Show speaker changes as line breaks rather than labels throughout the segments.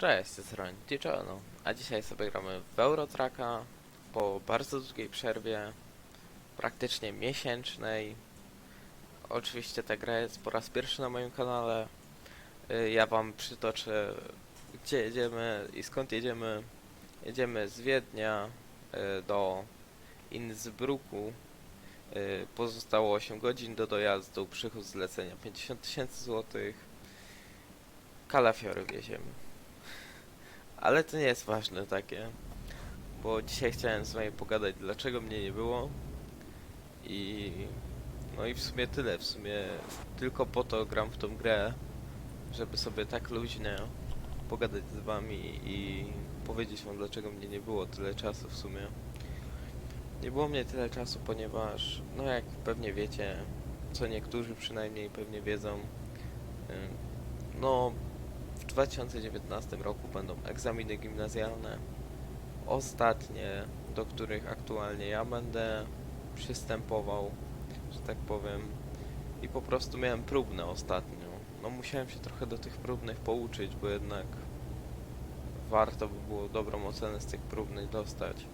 Cześć, z strony no. a dzisiaj sobie gramy w Eurotraka po bardzo długiej przerwie, praktycznie miesięcznej. Oczywiście ta gra jest po raz pierwszy na moim kanale. Y, Ja wam przytoczę gdzie jedziemy i skąd jedziemy. Jedziemy z Wiednia y, do Innsbrucku. Y, Pozostało 8 godzin do dojazdu, przychód zlecenia 50 tysięcy złotych. Kalafiory wieziemy. Ale to nie jest ważne takie, bo dzisiaj chciałem z wami pogadać, dlaczego mnie nie było. I no i w sumie tyle, w sumie tylko po to gram w tą grę, żeby sobie tak luźnie pogadać z wami i powiedzieć wam, dlaczego mnie nie było tyle czasu w sumie. Nie było mnie tyle czasu, ponieważ, no jak pewnie wiecie, co niektórzy przynajmniej pewnie wiedzą, no 2019 roku będą egzaminy gimnazjalne. Ostatnie, do których aktualnie ja będę przystępował, że tak powiem. I po prostu miałem próbne ostatnio. No musiałem się trochę do tych próbnych pouczyć, bo jednak warto by było dobrą ocenę z tych próbnych dostać.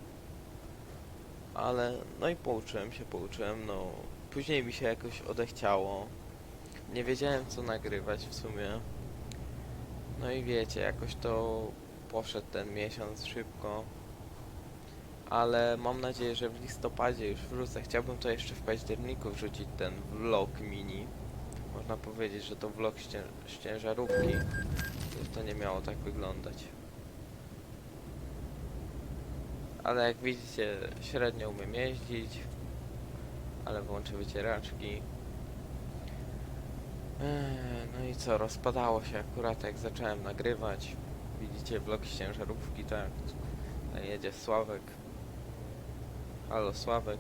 Ale no i pouczyłem się, pouczyłem, no później mi się jakoś odechciało. Nie wiedziałem co nagrywać w sumie. No i wiecie, jakoś to poszedł ten miesiąc szybko. Ale mam nadzieję, że w listopadzie już wrócę. Chciałbym to jeszcze w październiku wrzucić ten vlog mini. Można powiedzieć, że to vlog ścię z ciężarówki. To nie miało tak wyglądać. Ale jak widzicie, średnio umiem jeździć. Ale włączę wycieraczki. Eee, i co, rozpadało się akurat jak zacząłem nagrywać. Widzicie z ciężarówki, tak. Tutaj jedzie Sławek. Halo Sławek.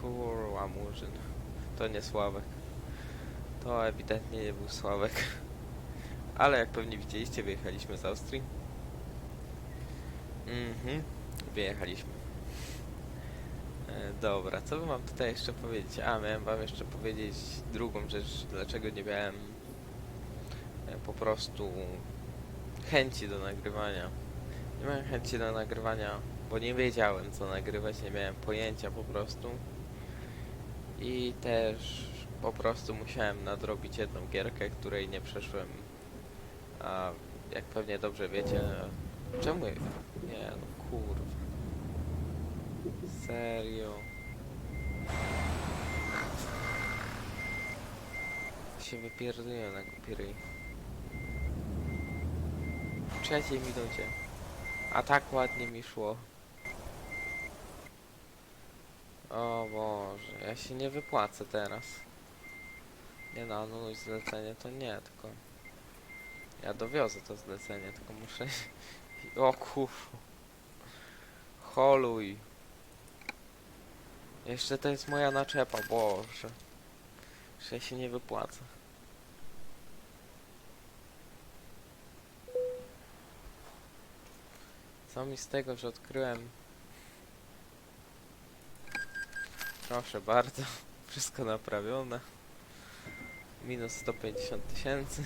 Kurwa murzyn. To nie Sławek. To ewidentnie nie był Sławek. Ale jak pewnie widzieliście, wyjechaliśmy z Austrii. Mhm, wyjechaliśmy. E, Dobra, co bym wam tutaj jeszcze powiedzieć? A, miałem wam jeszcze powiedzieć drugą rzecz, dlaczego nie miałem e, po prostu chęci do nagrywania. Nie miałem chęci do nagrywania, bo nie wiedziałem co nagrywać, nie miałem pojęcia po prostu. I też po prostu musiałem nadrobić jedną gierkę, której nie przeszłem. A jak pewnie dobrze wiecie, czemu... Nie no kurwa. Serio. Się wypierduję na głupi ryj. W trzeciej minucie. A tak ładnie mi szło. O Boże, ja się nie wypłacę teraz. Nie no, anuluj zlecenie to nie, tylko... Ja dowiozę to zlecenie, tylko muszę... O kurwa. Holuj. Jeszcze to jest moja naczepa, Boże. Że się nie wypłaca. Co mi z tego, że odkryłem? Proszę bardzo, wszystko naprawione. Minus 150 tysięcy.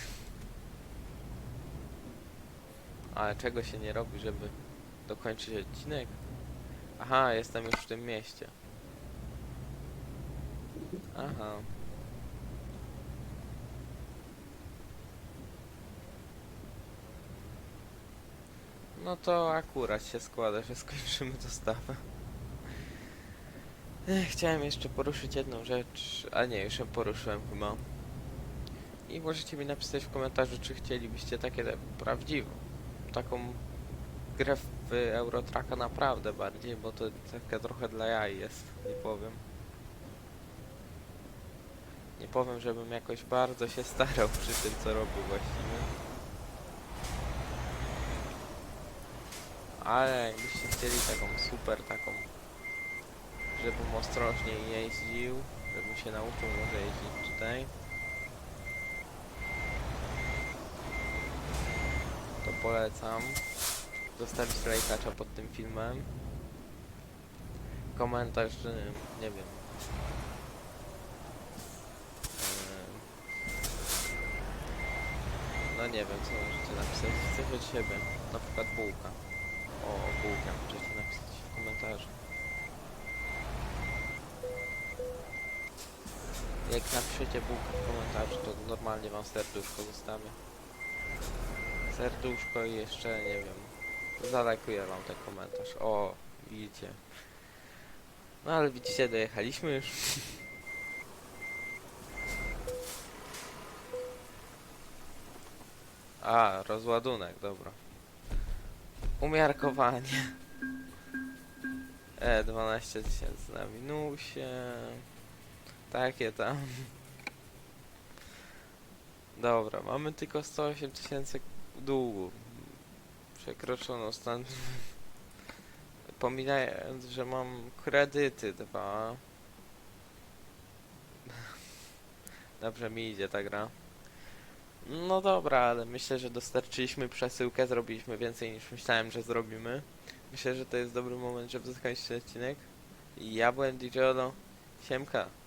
Ale czego się nie robi, żeby dokończyć odcinek? Aha, jestem już w tym mieście. Aha. No to akurat się składa, że skończymy dostawę. Chciałem jeszcze poruszyć jedną rzecz, a nie, już ją poruszyłem chyba. I możecie mi napisać w komentarzu, czy chcielibyście takie prawdziwą, taką grę w Eurotraka naprawdę bardziej, bo to taka trochę dla jaj jest, nie powiem. Nie powiem, żebym jakoś bardzo się starał przy tym, co robię właściwie. Ale jakbyście chcieli taką super, taką, żebym ostrożniej jeździł, żebym się nauczył może jeździć tutaj, to polecam zostawić lajkacza pod tym filmem. Komentarz, nie wiem. No nie wiem, co możecie napisać. Coś od siebie. Na przykład bułka. O, bułkę możecie napisać w komentarzu. Jak napiszecie bułkę w komentarzu, to normalnie wam serduszko zostawię. Serduszko i jeszcze, nie wiem, zalajkuję wam ten komentarz. O, widzicie. No ale widzicie, dojechaliśmy już. A, rozładunek, dobra. Umiarkowanie. E, 12 tysięcy na minusie. Takie tam. Dobra, mamy tylko 108 tysięcy długu. Przekroczono stan. Pominając, że mam kredyty dwa. Dobrze mi idzie ta gra. No dobra, ale myślę, że dostarczyliśmy przesyłkę, zrobiliśmy więcej niż myślałem, że zrobimy. Myślę, że to jest dobry moment, żeby zakończyć odcinek. Ja byłem DJ Olo. Siemka.